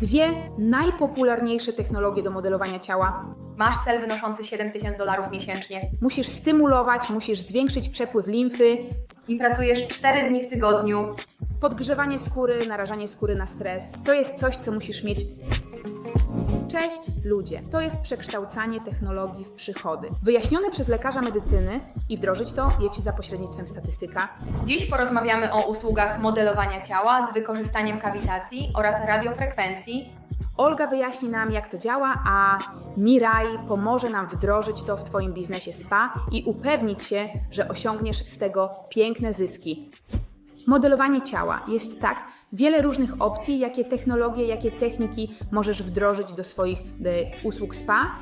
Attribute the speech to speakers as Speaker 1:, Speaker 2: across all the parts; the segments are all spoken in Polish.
Speaker 1: dwie najpopularniejsze technologie do modelowania ciała.
Speaker 2: Masz cel wynoszący 7000 dolarów miesięcznie
Speaker 1: Musisz stymulować, musisz zwiększyć przepływ limfy,
Speaker 2: i pracujesz 4 dni w tygodniu.
Speaker 1: podgrzewanie skóry, narażanie skóry na stres. To jest coś, co musisz mieć. Cześć ludzie. To jest przekształcanie technologii w przychody. Wyjaśnione przez lekarza medycyny i wdrożyć to je Ci za pośrednictwem statystyka.
Speaker 2: Dziś porozmawiamy o usługach modelowania ciała z wykorzystaniem kawitacji oraz radiofrekwencji.
Speaker 1: Olga wyjaśni nam, jak to działa, a Mirai pomoże nam wdrożyć to w Twoim biznesie spa i upewnić się, że osiągniesz z tego piękne zyski. Modelowanie ciała jest tak, wiele różnych opcji, jakie technologie, jakie techniki możesz wdrożyć do swoich e, usług spa,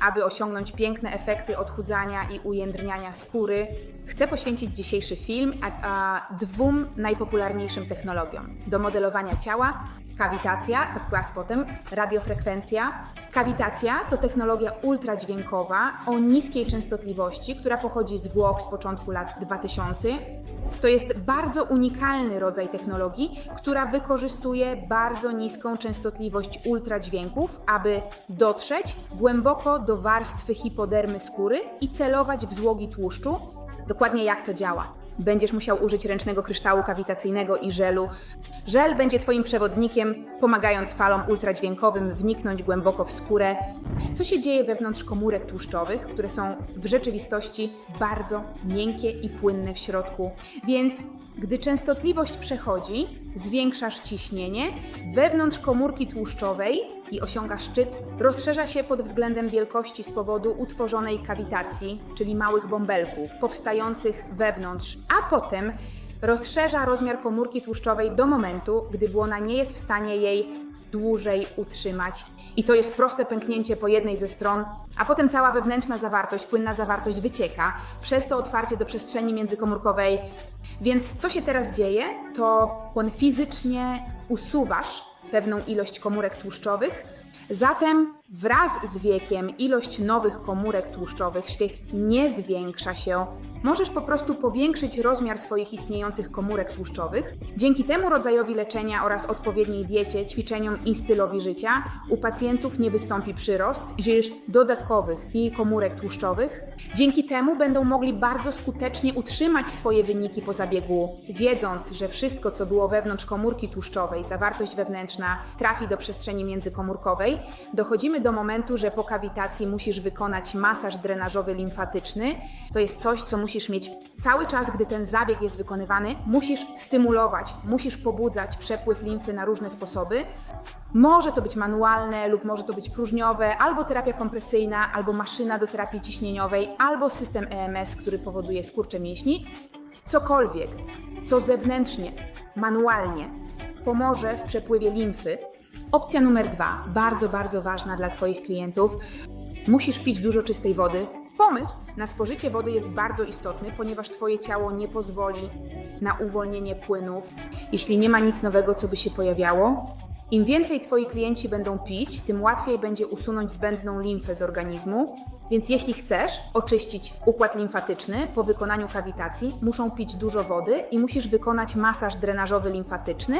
Speaker 1: aby osiągnąć piękne efekty odchudzania i ujędrniania skóry. Chcę poświęcić dzisiejszy film a, a dwóm najpopularniejszym technologiom do modelowania ciała. Kawitacja, z potem radiofrekwencja. Kawitacja to technologia ultradźwiękowa o niskiej częstotliwości, która pochodzi z Włoch z początku lat 2000. To jest bardzo unikalny rodzaj technologii, która wykorzystuje bardzo niską częstotliwość ultradźwięków, aby dotrzeć głęboko do warstwy hipodermy skóry i celować w złogi tłuszczu. Dokładnie jak to działa? Będziesz musiał użyć ręcznego kryształu kawitacyjnego i żelu. Żel będzie Twoim przewodnikiem, pomagając falom ultradźwiękowym wniknąć głęboko w skórę. Co się dzieje wewnątrz komórek tłuszczowych, które są w rzeczywistości bardzo miękkie i płynne w środku. Więc gdy częstotliwość przechodzi, zwiększasz ciśnienie, wewnątrz komórki tłuszczowej i osiąga szczyt, rozszerza się pod względem wielkości z powodu utworzonej kawitacji, czyli małych bąbelków powstających wewnątrz, a potem rozszerza rozmiar komórki tłuszczowej do momentu, gdy błona nie jest w stanie jej dłużej utrzymać. I to jest proste pęknięcie po jednej ze stron, a potem cała wewnętrzna zawartość, płynna zawartość wycieka, przez to otwarcie do przestrzeni międzykomórkowej. Więc co się teraz dzieje, to on fizycznie usuwasz pewną ilość komórek tłuszczowych, Zatem wraz z wiekiem ilość nowych komórek tłuszczowych szties nie zwiększa się. Możesz po prostu powiększyć rozmiar swoich istniejących komórek tłuszczowych. Dzięki temu rodzajowi leczenia oraz odpowiedniej diecie, ćwiczeniom i stylowi życia u pacjentów nie wystąpi przyrost iż dodatkowych jej komórek tłuszczowych. Dzięki temu będą mogli bardzo skutecznie utrzymać swoje wyniki po zabiegu, wiedząc, że wszystko, co było wewnątrz komórki tłuszczowej, zawartość wewnętrzna, trafi do przestrzeni międzykomórkowej. Dochodzimy do momentu, że po kawitacji musisz wykonać masaż drenażowy limfatyczny. To jest coś, co musisz mieć cały czas, gdy ten zabieg jest wykonywany. Musisz stymulować, musisz pobudzać przepływ limfy na różne sposoby. Może to być manualne lub może to być próżniowe, albo terapia kompresyjna, albo maszyna do terapii ciśnieniowej, albo system EMS, który powoduje skurcze mięśni. Cokolwiek, co zewnętrznie, manualnie pomoże w przepływie limfy. Opcja numer dwa, bardzo, bardzo ważna dla Twoich klientów. Musisz pić dużo czystej wody. Pomysł na spożycie wody jest bardzo istotny, ponieważ Twoje ciało nie pozwoli na uwolnienie płynów, jeśli nie ma nic nowego, co by się pojawiało. Im więcej Twoi klienci będą pić, tym łatwiej będzie usunąć zbędną limfę z organizmu. Więc jeśli chcesz oczyścić układ limfatyczny po wykonaniu kawitacji, muszą pić dużo wody i musisz wykonać masaż drenażowy limfatyczny.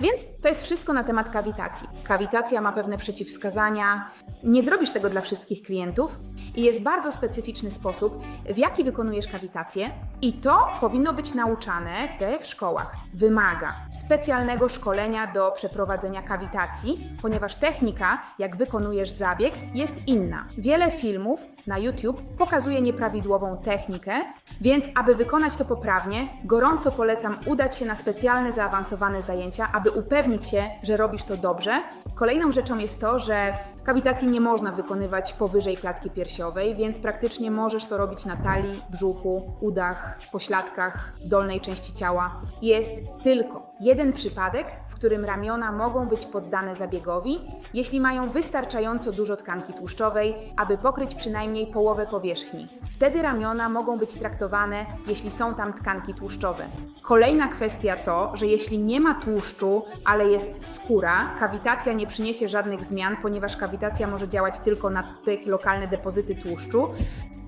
Speaker 1: Więc to jest wszystko na temat kawitacji. Kawitacja ma pewne przeciwwskazania. Nie zrobisz tego dla wszystkich klientów i jest bardzo specyficzny sposób, w jaki wykonujesz kawitację, i to powinno być nauczane te w szkołach. Wymaga specjalnego szkolenia do przeprowadzenia kawitacji, ponieważ technika, jak wykonujesz zabieg, jest inna. Wiele filmów na YouTube pokazuje nieprawidłową technikę, więc aby wykonać to poprawnie, gorąco polecam udać się na specjalne, zaawansowane zajęcia, aby upewnić się, że robisz to dobrze. Kolejną rzeczą jest to, że Kawitacji nie można wykonywać powyżej klatki piersiowej, więc praktycznie możesz to robić na talii, brzuchu, udach, pośladkach, dolnej części ciała. Jest tylko jeden przypadek, w którym ramiona mogą być poddane zabiegowi, jeśli mają wystarczająco dużo tkanki tłuszczowej, aby pokryć przynajmniej połowę powierzchni. Wtedy ramiona mogą być traktowane, jeśli są tam tkanki tłuszczowe. Kolejna kwestia to, że jeśli nie ma tłuszczu, ale jest skóra, kawitacja nie przyniesie żadnych zmian, ponieważ kawitacja może działać tylko na te lokalne depozyty tłuszczu.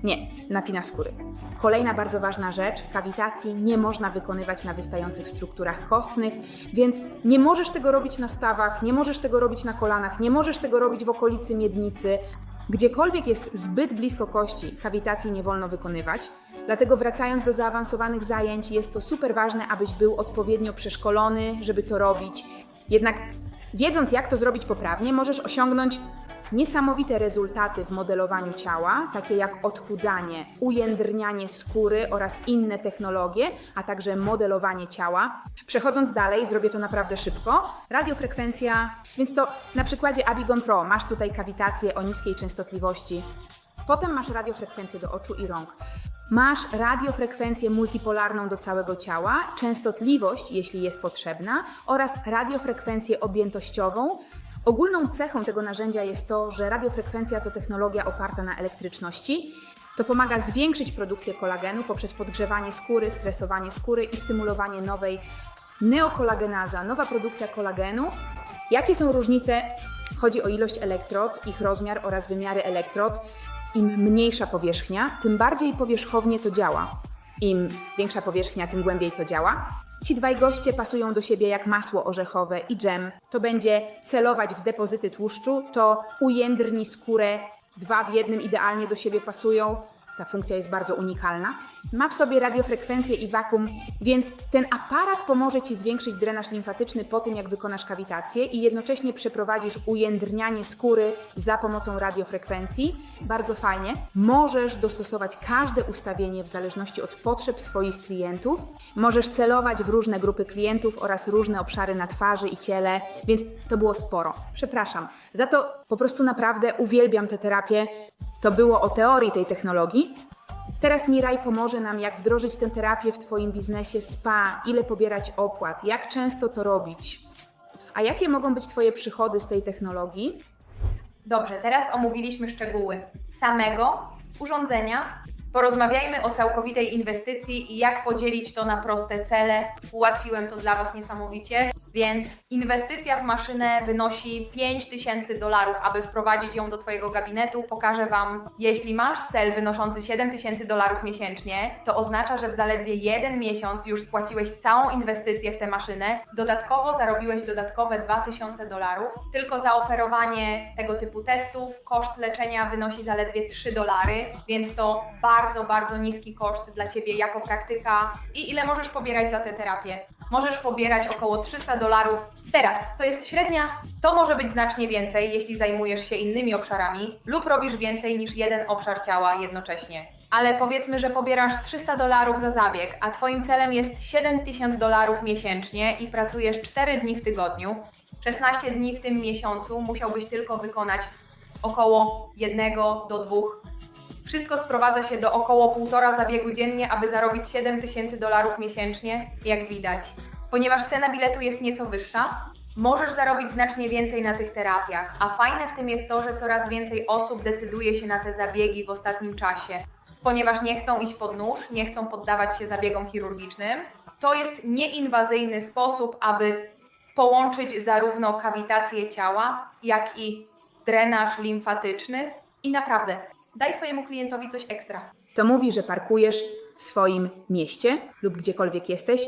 Speaker 1: Nie, napina skóry. Kolejna bardzo ważna rzecz, kawitacji nie można wykonywać na wystających strukturach kostnych, więc nie możesz tego robić na stawach, nie możesz tego robić na kolanach, nie możesz tego robić w okolicy miednicy. Gdziekolwiek jest zbyt blisko kości, kawitacji nie wolno wykonywać. Dlatego wracając do zaawansowanych zajęć, jest to super ważne, abyś był odpowiednio przeszkolony, żeby to robić. Jednak wiedząc, jak to zrobić poprawnie, możesz osiągnąć niesamowite rezultaty w modelowaniu ciała, takie jak odchudzanie, ujędrnianie skóry oraz inne technologie, a także modelowanie ciała. Przechodząc dalej, zrobię to naprawdę szybko. Radiofrekwencja, więc to na przykładzie Abigon Pro masz tutaj kawitację o niskiej częstotliwości. Potem masz radiofrekwencję do oczu i rąk. Masz radiofrekwencję multipolarną do całego ciała, częstotliwość, jeśli jest potrzebna, oraz radiofrekwencję objętościową. Ogólną cechą tego narzędzia jest to, że radiofrekwencja to technologia oparta na elektryczności. To pomaga zwiększyć produkcję kolagenu poprzez podgrzewanie skóry, stresowanie skóry i stymulowanie nowej neokolagenaza, nowa produkcja kolagenu. Jakie są różnice? Chodzi o ilość elektrod, ich rozmiar oraz wymiary elektrod. Im mniejsza powierzchnia, tym bardziej powierzchownie to działa. Im większa powierzchnia, tym głębiej to działa. Ci dwaj goście pasują do siebie jak masło orzechowe i dżem. To będzie celować w depozyty tłuszczu, to ujędrni skórę. Dwa w jednym idealnie do siebie pasują. Ta funkcja jest bardzo unikalna. Ma w sobie radiofrekwencję i wakum, więc ten aparat pomoże Ci zwiększyć drenaż limfatyczny po tym, jak wykonasz kawitację i jednocześnie przeprowadzisz ujędrnianie skóry za pomocą radiofrekwencji. Bardzo fajnie. Możesz dostosować każde ustawienie w zależności od potrzeb swoich klientów. Możesz celować w różne grupy klientów oraz różne obszary na twarzy i ciele, więc to było sporo. Przepraszam. Za to po prostu naprawdę uwielbiam tę terapię. To było o teorii tej technologii. Teraz Miraj pomoże nam, jak wdrożyć tę terapię w Twoim biznesie spa, ile pobierać opłat, jak często to robić. A jakie mogą być Twoje przychody z tej technologii?
Speaker 2: Dobrze, teraz omówiliśmy szczegóły samego urządzenia. Porozmawiajmy o całkowitej inwestycji i jak podzielić to na proste cele. Ułatwiłem to dla Was niesamowicie. Więc inwestycja w maszynę wynosi 5000 dolarów, aby wprowadzić ją do Twojego gabinetu. Pokażę Wam, jeśli masz cel wynoszący 7000 dolarów miesięcznie, to oznacza, że w zaledwie jeden miesiąc już spłaciłeś całą inwestycję w tę maszynę. Dodatkowo zarobiłeś dodatkowe 2000 dolarów. Tylko za oferowanie tego typu testów koszt leczenia wynosi zaledwie 3 dolary, więc to bardzo, bardzo niski koszt dla Ciebie jako praktyka. I ile możesz pobierać za tę terapię? Możesz pobierać około 300 dolarów. Teraz to jest średnia, to może być znacznie więcej, jeśli zajmujesz się innymi obszarami lub robisz więcej niż jeden obszar ciała jednocześnie. Ale powiedzmy, że pobierasz 300 dolarów za zabieg, a Twoim celem jest 7000 dolarów miesięcznie i pracujesz 4 dni w tygodniu. 16 dni w tym miesiącu musiałbyś tylko wykonać około jednego do dwóch wszystko sprowadza się do około półtora zabiegu dziennie, aby zarobić 7 tysięcy dolarów miesięcznie, jak widać. Ponieważ cena biletu jest nieco wyższa, możesz zarobić znacznie więcej na tych terapiach. A fajne w tym jest to, że coraz więcej osób decyduje się na te zabiegi w ostatnim czasie, ponieważ nie chcą iść pod nóż, nie chcą poddawać się zabiegom chirurgicznym. To jest nieinwazyjny sposób, aby połączyć zarówno kawitację ciała, jak i drenaż limfatyczny. I naprawdę, daj swojemu klientowi coś ekstra.
Speaker 1: To mówi, że parkujesz w swoim mieście lub gdziekolwiek jesteś.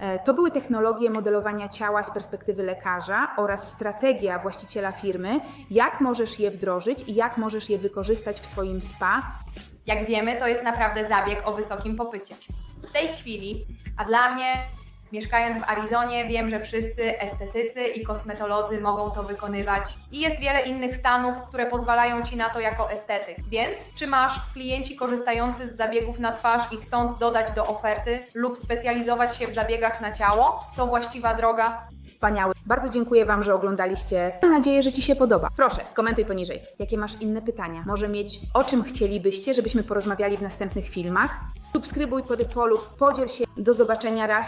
Speaker 1: E, To były technologie modelowania ciała z perspektywy lekarza oraz strategia właściciela firmy, jak możesz je wdrożyć i jak możesz je wykorzystać w swoim spa.
Speaker 2: Jak wiemy, to jest naprawdę zabieg o wysokim popycie. W tej chwili, a dla mnie, mieszkając w Arizonie, wiem, że wszyscy estetycy i kosmetolodzy mogą to wykonywać. I jest wiele innych stanów, które pozwalają Ci na to jako estetyk. Więc, czy masz klienci korzystający z zabiegów na twarz i chcąc dodać do oferty lub specjalizować się w zabiegach na ciało? Co właściwa droga?
Speaker 1: Wspaniały. Bardzo dziękuję Wam, że oglądaliście. Mam nadzieję, że Ci się podoba. Proszę, skomentuj poniżej. Jakie masz inne pytania? Może mieć o czym chcielibyście, żebyśmy porozmawiali w następnych filmach? Subskrybuj, polub, podziel się. Do zobaczenia raz.